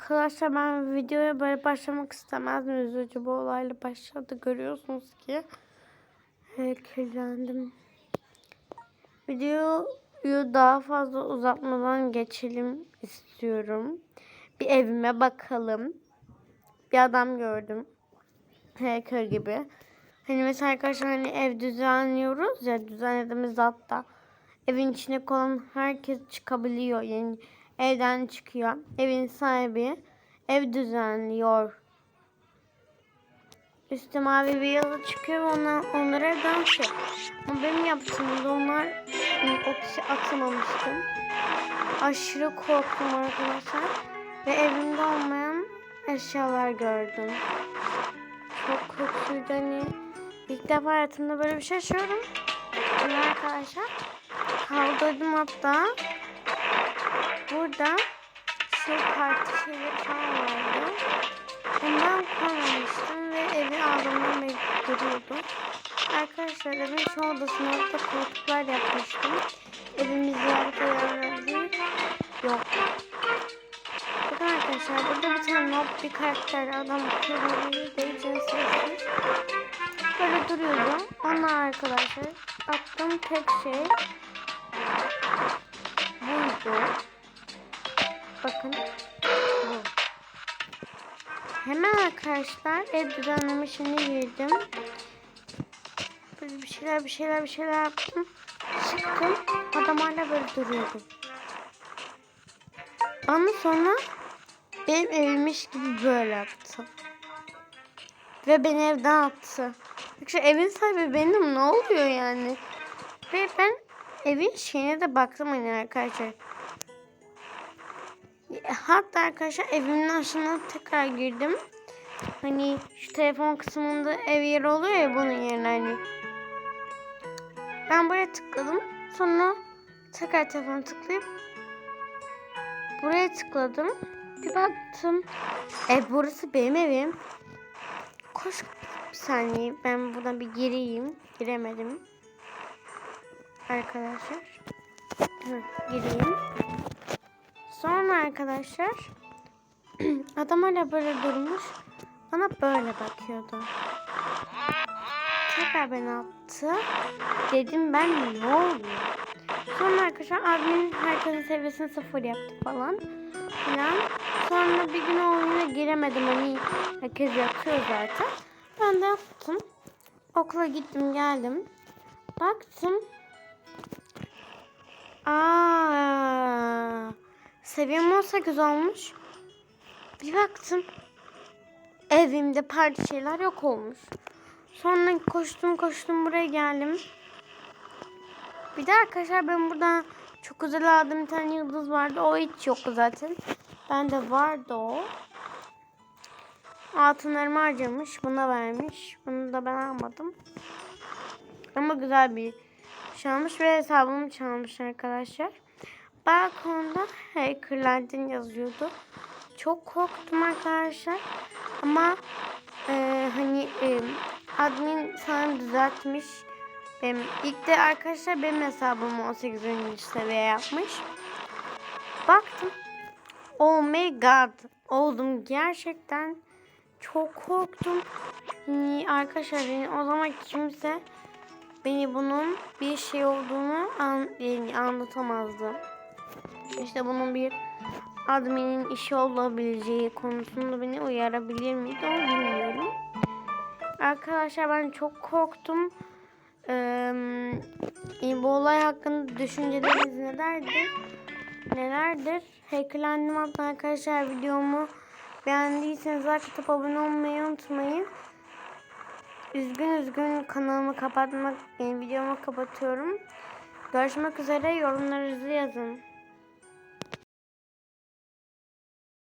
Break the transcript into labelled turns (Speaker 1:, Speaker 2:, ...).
Speaker 1: Arkadaşlar ben videoya böyle başlamak istemezdim. Üzücü bu olayla başladı. Görüyorsunuz ki. Heykellendim. Videoyu daha fazla uzatmadan geçelim istiyorum. Bir evime bakalım. Bir adam gördüm. Heykel gibi. Hani mesela arkadaşlar hani ev düzenliyoruz ya düzenlediğimizde hatta evin içine kalan herkes çıkabiliyor. Yani evden çıkıyor. Evin sahibi ev düzenliyor. Üstü mavi bir yazı çıkıyor ve onlar, onları evden atıyor. Ama benim yaptığımda onlar yani o kişi atamamıştım. Aşırı korktum arkadaşlar. Ve evimde olmayan eşyalar gördüm. Çok kötüydü hani. İlk defa hayatımda böyle bir şey yaşıyorum. Şimdi arkadaşlar kaldırdım hatta. Burada şu parti şeyleri falan vardı. Bundan koymamıştım ve evi aldığımdan beri. Arkadaşlar evin şu odasına da koltuklar yapmıştım. Evimi ziyaret edenler yok. Bakın arkadaşlar burada bir tane nob bir karakter adam kırmızı değil sessiz. Böyle duruyordu. Ona arkadaşlar attığım tek şey buydu. Bakın. Hemen arkadaşlar düzenleme işine girdim. Böyle bir şeyler bir şeyler bir şeyler yaptım. Çıktım. Adam hala böyle duruyordu. Bana sonra benim evimmiş gibi böyle yaptı. Ve beni evden attı. Yoksa evin sahibi benim ne oluyor yani? Ve ben evin şeyine de baktım hani arkadaşlar. Hatta arkadaşlar evimin aşağısına tekrar girdim. Hani şu telefon kısmında ev yeri oluyor ya bunun yerine hani. Ben buraya tıkladım. Sonra tekrar telefonu tıklayıp buraya tıkladım. Bir baktım. E burası benim evim. Koş bir saniye ben buradan bir gireyim. Giremedim. Arkadaşlar. Hı, gireyim. Sonra arkadaşlar adam hala böyle durmuş. Bana böyle bakıyordu. Tekrar beni attı. Dedim ben ne oluyor? Sonra arkadaşlar abimin herkesin seviyesini sıfır yaptı falan. Falan. Sonra bir gün o oyuna giremedim. Hani herkes yatıyor zaten. Ben de yaptım. Okula gittim geldim. Baktım. Aa, seviyem 18 olmuş. Bir baktım. Evimde parti şeyler yok olmuş. Sonra koştum koştum buraya geldim. Bir de arkadaşlar ben burada çok güzel aldığım bir tane yıldız vardı. O hiç yoktu zaten. Bende vardı o. Altınlarımı harcamış. Buna vermiş. Bunu da ben almadım. Ama güzel bir şey almış ve hesabımı çalmış arkadaşlar. Balkonda hackerlandin yazıyordu. Çok korktum arkadaşlar. Ama e, hani e, admin sanırım düzeltmiş. Benim, ilk de arkadaşlar benim hesabımı 18. seviye yapmış. Baktım. Oh my god. Oldum gerçekten. Çok korktum. Yani arkadaşlar beni o zaman kimse beni bunun bir şey olduğunu an, yani anlatamazdı. İşte bunun bir adminin işi olabileceği konusunda beni uyarabilir miydi onu bilmiyorum. Arkadaşlar ben çok korktum. Ee, bu olay hakkında düşünceleriniz nelerdir? Nelerdir? Hacklendim hatta arkadaşlar videomu beğendiyseniz like abone olmayı unutmayın. Üzgün üzgün kanalımı kapatmak, yani videomu kapatıyorum. Görüşmek üzere yorumlarınızı yazın.